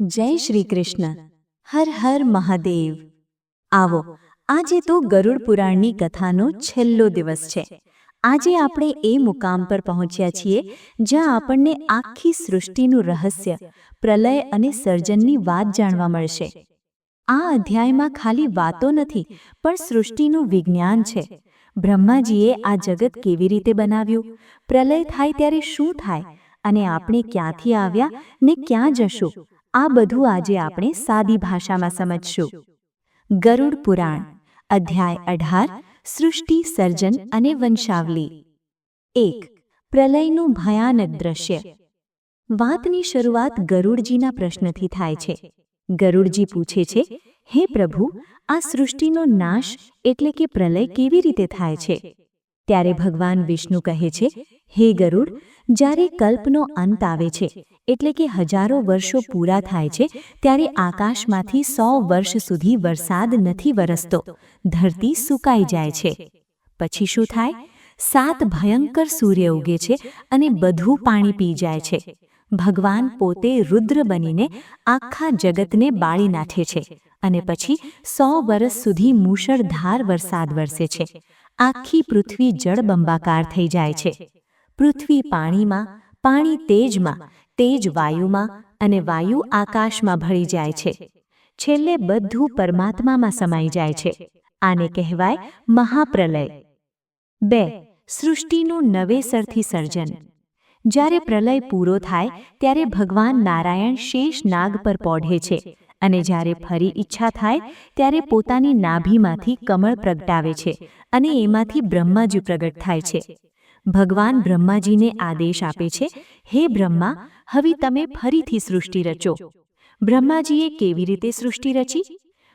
જય શ્રી કૃષ્ણ. હર હર મહાદેવ. આવો, આજે તો ગરુડ પુરાણની કથાનો છેલ્લો દિવસ છે. આજે આપણે એ મુકામ પર પહોંચ્યા છીએ, જ્યાં આપણને આખી સૃષ્ટિનું રહસ્ય, પ્રલય અને સર્જનની વાત જાણવા મળશે. આ અધ્યાયમાં ખાલી વાતો નથી, પણ સૃષ્ટિનું વિજ્ઞાન છે. બ્રહ્માજીએ આ જગત કેવી રીતે બનાવ્યું? પ્રલય થાય ત્યારે શું થાય? અને આપણે ક્યાંથી આવ્યા ને ક્યાં જશું? આ બધું આજે આપણે સાદી ભાષામાં સમજશું. ગરુડ પુરાણ, અધ્યાય અઢાર, સૃષ્ટિ, સર્જન અને વંશાવલી. એક, પ્રલયનું ભયાનક દ્રશ્ય. વાતની શરૂઆત ગરુડજીના પ્રશ્નથી થાય છે. ગરુડજી પૂછે છે, હે પ્રભુ, આ સૃષ્ટિનો નાશ એટલે કે પ્રલય કેવી રીતે થાય છે? ત્યારે ભગવાન વિષ્ણુ કહે છે, હે ગરુડ, જ્યારે કલ્પનો અંત આવે છે, એટલે કે હજારો વર્ષો પૂરા થાય છે, ત્યારે આકાશમાંથી સો વર્ષ સુધી વરસાદ નથી વરસતો, ધરતી સુકાઈ જાય છે. પછી શું થાય? સાત ભયંકર સૂર્ય ઉગે છે અને બધું પાણી પી જાય છે. ભગવાન પોતે રુદ્ર બનીને આખા જગતને બાળી નાખે છે અને પછી સો વર્ષ સુધી મૂષળધાર વરસાદ વરસે છે. આખી પૃથ્વી જળબંબાકાર થઈ જાય છે. પૃથ્વી પાણીમાં, પાણી તેજમાં, તેજ વાયુમાં અને વાયુ આકાશમાં ભળી જાય છે. છેલ્લે બધું પરમાત્મામાં સમાઈ જાય છે. આને કહેવાય મહાપ્રલય. બે, સૃષ્ટિનું નવેસરથી સર્જન. જ્યારે પ્રલય પૂરો થાય, ત્યારે ભગવાન નારાયણ શેષ નાગ પર પોઢે છે. અને જ્યારે ફરી ઈચ્છા થાય, ત્યારે પોતાની નાભીમાંથી કમળ પ્રગટાવે છે અને એમાંથી બ્રહ્માજી પ્રગટ થાય છે. ભગવાન બ્રહ્માજીને આદેશ આપે છે, હે બ્રહ્મા, હવે તમે ફરીથી સૃષ્ટિ રચો. બ્રહ્માજીએ કેવી રીતે સૃષ્ટિ રચી?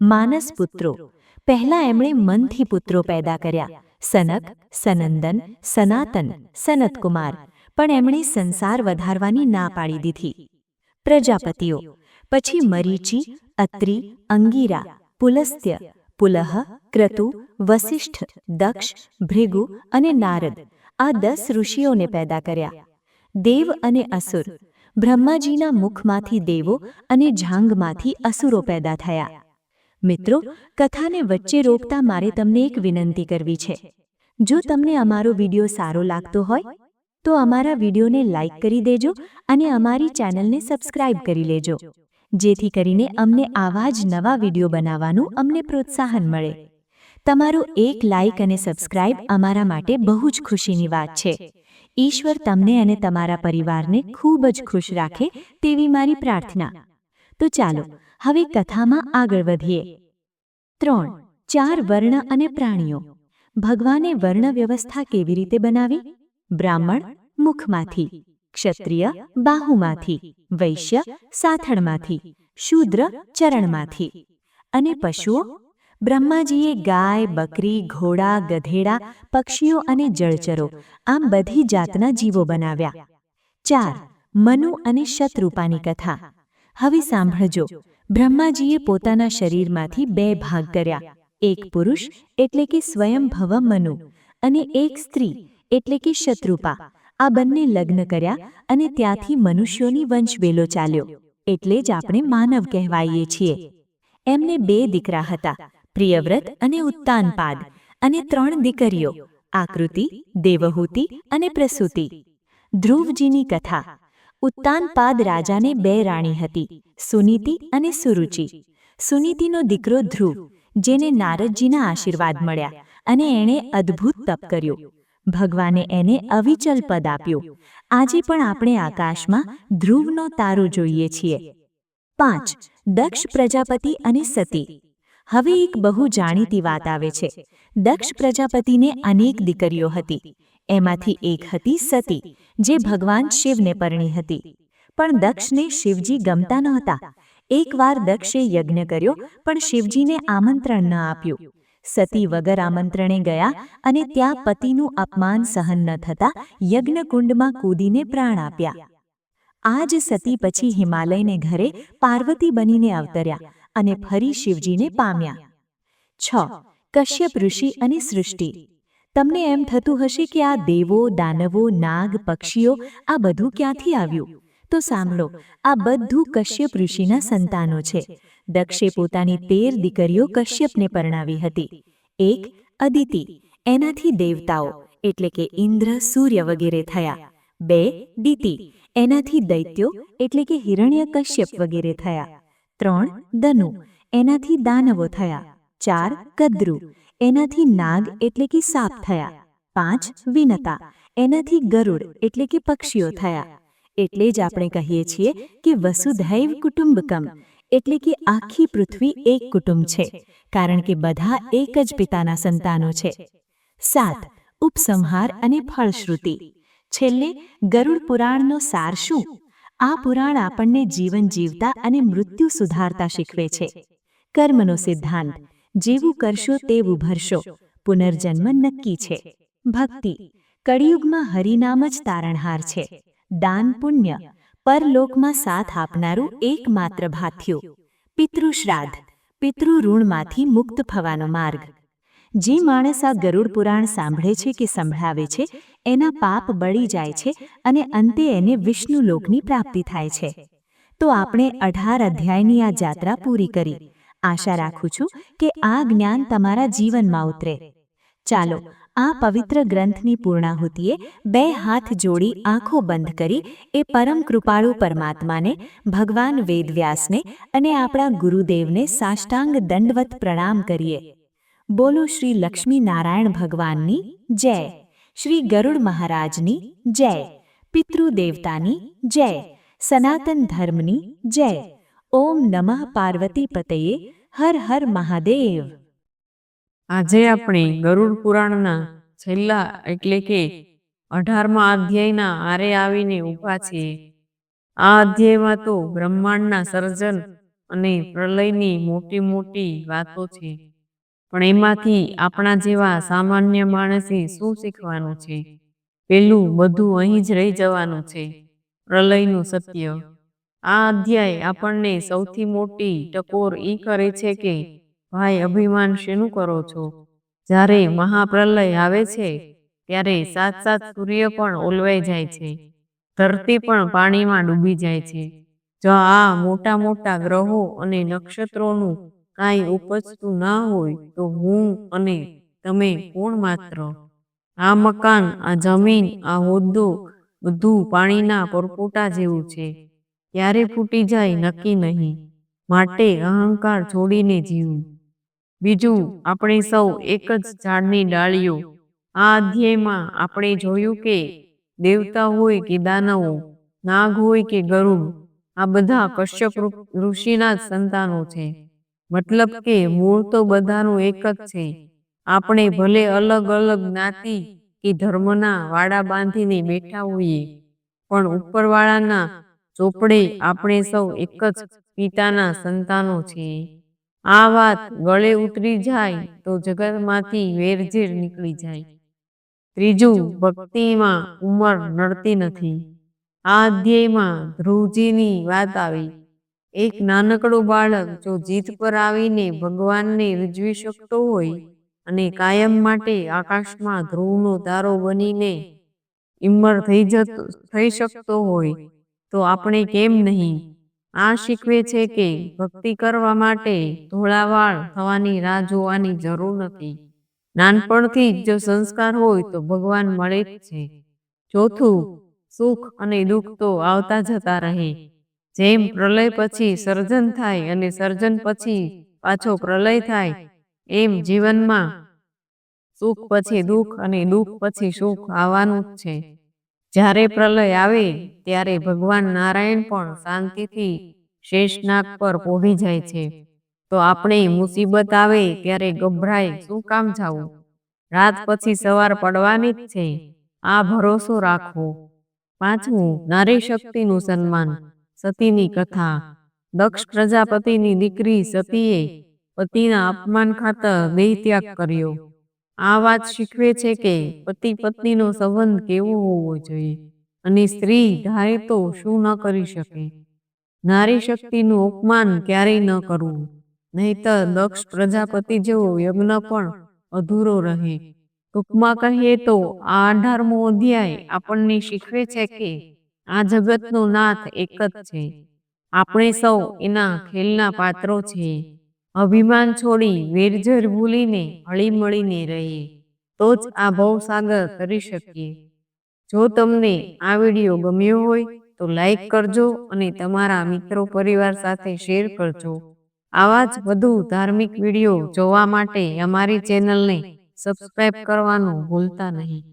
માનસ પુત્રો. પહેલા એમણે મનથી પુત્રો પેદા કર્યા. સનક, સનંદન, સનાતન, સનતકુમાર. પણ એમણે સંસાર વધારવાની ના પાડી દીધી. પ્રજાપતિઓ. પછી મરીચી, અત્રિ, અંગીરા, પુલસ્ત્ય, પુલહ, ક્રતુ, વસિષ્ઠ, દક્ષ, ભૃગુ અને નારદ આ દસ ઋષિઓને પેદા કર્યા. દેવ અને અસુર બ્રહ્માજીના મુખમાંથી દેવો અને જાંગમાંથી અસુરો પેદા થયા. મિત્રો, કથાને વચ્ચે રોકતા મારે તમને એક વિનંતી કરવી છે. જો તમને અમારો વીડિયો સારો લાગતો હોય, તો અમારા વિડીયોને લાઇક કરી દેજો અને અમારી ચેનલને સબસ્ક્રાઇબ કરી લેજો. જેથી કરીને અમને આવા જ નવા વીડિયો બનાવવાનું અમને પ્રોત્સાહન મળે. તમારો એક લાઇક અને સબસ્ક્રાઇબ અમારા માટે બહુ જ ખુશીની વાત છે. ઈશ્વર તમને અને તમારા પરિવારને ખૂબ જ ખુશ રાખે તેવી મારી પ્રાર્થના. તો ચાલો, હવે કથામાં આગળ વધીએ. ત્રણ, ચાર વર્ણ અને પ્રાણીઓ. ભગવાને વર્ણ વ્યવસ્થા કેવી રીતે બનાવી? બ્રાહ્મણ, મુખમાંથી. ક્ષત્રિય બાહુમાંથી, વૈશ્ય સાથણમાંથી શૂદ્ર ચરણમાંથી. અને પશુઓ? બ્રહ્માજીએ ગાય, બકરી, ઘોડા, ગધેડા, પક્ષીઓ અને જળચરો આમ બધી જાતના જીવો બનાવ્યા. ચાર, મનુ અને શત્રુપાની કથા. હવે સાંભળજો. બ્રહ્માજીએ પોતાના શરીરમાંથી બે ભાગ કર્યા. એક પુરુષ એટલે કે સ્વયંભવ મનુ અને એક સ્ત્રી એટલે કે શત્રુપા. આ બંને લગ્ન કર્યા અને ત્યાંથી મનુષ્યોની વંશવેલો ચાલ્યો. એટલે જ આપણે માનવ કહેવાઈએ છીએ. એમને બે દીકરા હતા, પ્રિયવ્રત અને ઉત્તાનપાદ, અને ત્રણ દીકરીઓ, આકૃતિ, દેવહૂતિ અને પ્રસૂતિ. ધ્રુવજીની કથા. ઉત્તાનપાદ રાજાને બે રાણી હતી, સુનીતિ અને સુરુચિ. સુનીતિનો દીકરો ધ્રુવ, જેને નારદજીના આશીર્વાદ મળ્યા અને એણે અદ્ભુત તપ કર્યું. ભગવાને એને અવિચલ પદ આપ્યું. આજે પણ આપણે આકાશમાં ધ્રુવનો તારો જોઈએ છીએ. પાંચ દક્ષ પ્રજાપતિ અને સતી. હવે એક બહુ જાણીતી વાત આવે છે. દક્ષ પ્રજાપતિને અનેક દીકરીઓ હતી. એમાંથી એક હતી સતી જે ભગવાન શિવને પરણી હતી. પણ દક્ષને શિવજી ગમતા નહોતા. એકવાર દક્ષે યજ્ઞ કર્યો પણ શિવજીને આમંત્રણ ન આપ્યું. સતી વગર આમંત્રણે ગયા અને ત્યાં પતિનું અપમાન સહન ન થતા યજ્ઞકુંડમાં કૂદીને પ્રાણ આપ્યા. આ સતી પછી હિમાલયને ઘરે પાર્વતી બનીને અવતર્યા અને ફરી શિવજીને પામ્યા. છ. કશ્યપ ઋષિ અને સૃષ્ટિ. તમને એમ થતું હશે કે આ દેવો, દાનવો, નાગ, પક્ષીઓ આ બધું ક્યાંથી આવ્યું? તો સાંભળો, આ બધું કશ્યપ ઋષિના સંતાનો છે. દક્ષે પોતાની તેર દીકરીઓ કશ્યપને પરણાવી હતી. એક, અદિતિ, એનાથી દેવતાઓ, એટલે કે ઇન્દ્ર, સૂર્ય વગેરે થયા. બે, દિતિ, એનાથી દૈત્યો, એટલે કે હિરણ્ય કશ્યપ વગેરે થયા. ત્રણ દનુ એનાથી દાનવો થયા. ચાર, કદ્રુ, એનાથી નાગ, એટલે કે સાપ થયા. પાંચ, વિનતા, એનાથી ગરુડ, એટલે કે પક્ષીઓ થયા. એટલે જ આપણે કહીએ છીએ કે વસુધૈવ કુટુંબકમ, એટલે કે આખી પૃથ્વી એક કુટુંબ છે, કારણ કે બધા એક જ પિતાના સંતાનો છે. સાત, ઉપસંહાર અને ફળશ્રુતિ. છેલ્લે, ગરુડ પુરાણનો સાર શું? આ પુરાણ આપણને જીવન જીવતા અને મૃત્યુ સુધારતા શીખવે છે. કર્મનો સિદ્ધાંત, જેવું કરશો તેવું ભરશો, પુનર્જન્મ નક્કી છે. ભક્તિ, કળિયુગમાં હરિનામ જ તારણહાર છે. દાન પુણ્ય પરલોકમાં સાથ આપનારું એકમાત્ર ભાથ્યું. પિતૃશ્રાદ્ધ પિતૃ ઋણમાંથી મુક્ત થવાનો માર્ગ. જે માણસ આ ગરુડ પુરાણ સાંભળે છે કે સંભળાવે છે, એના પાપ બળી જાય છે અને અંતે એને વિષ્ણુ લોકની પ્રાપ્તિ થાય છે. તો આપણે અઢાર અધ્યાયની આ જાત્રા પૂરી કરી. આશા રાખું છું કે આ જ્ઞાન તમારા જીવનમાં ઉતરે. ચાલો આ પવિત્ર ગ્રંથની પૂર્ણાહુતિએ બે હાથ જોડી આંખો બંધ કરી એ પરમ કૃપાળુ પરમાત્માને, ભગવાન વેદવ્યાસને અને આપણા ગુરુદેવને સાષ્ટાંગ દંડવત પ્રણામ કરીએ. બોલો શ્રી લક્ષ્મી નારાયણ ભગવાનની જય. શ્રી ગરુડ મહારાજની જય. પિતૃદેવતાની જય. સનાતન ધર્મની જય. ઓમ નમઃ પાર્વતી પતયે. હર હર મહાદેવ. આજે આપણે ગરુડ પુરાણના છેલ્લા એટલે કે અઢારમા અધ્યાયના આરે આવીને ઊભા છીએ. આ અધ્યાયમાં તો બ્રહ્માંડના સર્જન અને પ્રલયની મોટી મોટી વાતો છે, પણ એમાંથી આપણા જેવા સામાન્ય માણસે શું શીખવાનું છે? પેલું બધું અહીં જ રહી જવાનું છે, પ્રલયનું સત્ય. આ અધ્યાય આપણને સૌથી મોટી ટકોર ઈ કરે છે કે ભાઈ અભિમાન શેનું કરો છો? જ્યારે મહાપ્રલય આવે છે ત્યારે સાત સાત સૂર્ય પણ ઓલવાઈ જાય છે. ધરતી પણ પાણીમાં ડૂબી જાય છે. જો આ મોટા મોટા ગ્રહો અને નક્ષત્રોનું કાંઈ ઉપજતું ના હોય તો હું અને તમે કોણ માત્ર? આ મકાન આ જમીન આ હોદ્દો બધું પાણીના પરપોટા જેવું છે. ક્યારે ફૂટી જાય નક્કી નહીં. માટે અહંકાર છોડીને જીવવું બીજું આપણે સૌ એક જ ઝાડની ડાળીઓ. આ અધ્યાયમાં આપણે જોયું કે દેવતા હોય કે દાનવો નાગ હોય કે ગરુડ આ બધા કશ્યપ ઋષિના જ સંતાનો છે. મતલબ કે મૂળ તો બધાનું એક જ છે. આપણે ભલે અલગ અલગ જ્ઞાતિ કે ધર્મના વાડા બાંધીને બેઠા હોઈએ પણ ઉપરવાળાના ચોપડે આપણે સૌ એક જ પિતાના સંતાનો છીએ. આ વાત ગળે ઉતરી જાય તો જગતમાંથી વેરઝેર નીકળી જાય. ત્રીજું, ભક્તિમાં ઉંમર નડતી નથી. આ અધ્યાયમાં ધ્રુવજીની વાત આવી. એક નાનકડું બાળક જો જીત પર આવીને ભગવાનને રજવી શકતો હોય અને કાયમ માટે આકાશમાં ધ્રુવનો તારો બનીને ઇમર થઈ જતો, થઈ શકતો હોય, તો આપણે કેમ નહીં? આ શીખવે છે કે ભક્તિ કરવા માટે ધોળાવાળ થવાની રાહ જોવાની જરૂર નથી. નાનપણથી જ જો સંસ્કાર હોય તો ભગવાન મળે જ છે. ચોથું, સુખ અને દુઃખ તો આવતા જતા રહે. જેમ પ્રલય પછી સર્જન થાય અને સર્જન પછી પાછો પ્રલય થાય, એમ જીવનમાં સુખ પછી દુઃખ અને દુઃખ પછી સુખ આવવાનું જ છે. જ્યારે પ્રલય આવે, ત્યારે ભગવાન નારાયણ પણ શાંતિથી શેષનાગ પર પહોંચી જાય છે. તો આપણે મુસીબત આવે ત્યારે ગભરાય શું કામ જાવું? રાત પછી સવાર પડવાની જ છે. આ ભરોસો રાખવો. પાંચમું, નારી શક્તિનું સન્માન. સતીની કથા. દક્ષ પ્રજાપતિની દીકરી સતીએ પતિના અપમાન ખાતર દેહ ત્યાગ કર્યો. આ વાત શીખવે છે કે પતિ પત્નીનો સંબંધ કેવો હોવો જોઈએ? અને સ્ત્રી ધારે તો શું ન કરી શકે? નારી શક્તિનું અપમાન ક્યારેય ન કરવું. નહીતર દક્ષ પ્રજાપતિ જેવો યજ્ઞ પણ અધૂરો રહે. ટૂંકમાં કહીએ તો આ અઢારમો અધ્યાય આપણને શીખવે છે કે આ જગતનો નાથ એક જ છે. આપણે સૌ એના ખેલના પાત્રો છીએ. અભિમાન છોડી વેરઝર ભૂલીને હળીમળીને રહીએ. તો જ આ ભવસાગર કરી શકીએ. જો તમને આ વીડિયો ગમ્યો હોય તો લાઈક કરજો અને તમારા મિત્રો પરિવાર સાથે શેર કરજો. આવા જ વધુ ધાર્મિક વીડિયો જોવા માટે અમારી ચેનલને સબસ્ક્રાઇબ કરવાનું ભૂલતા નહીં.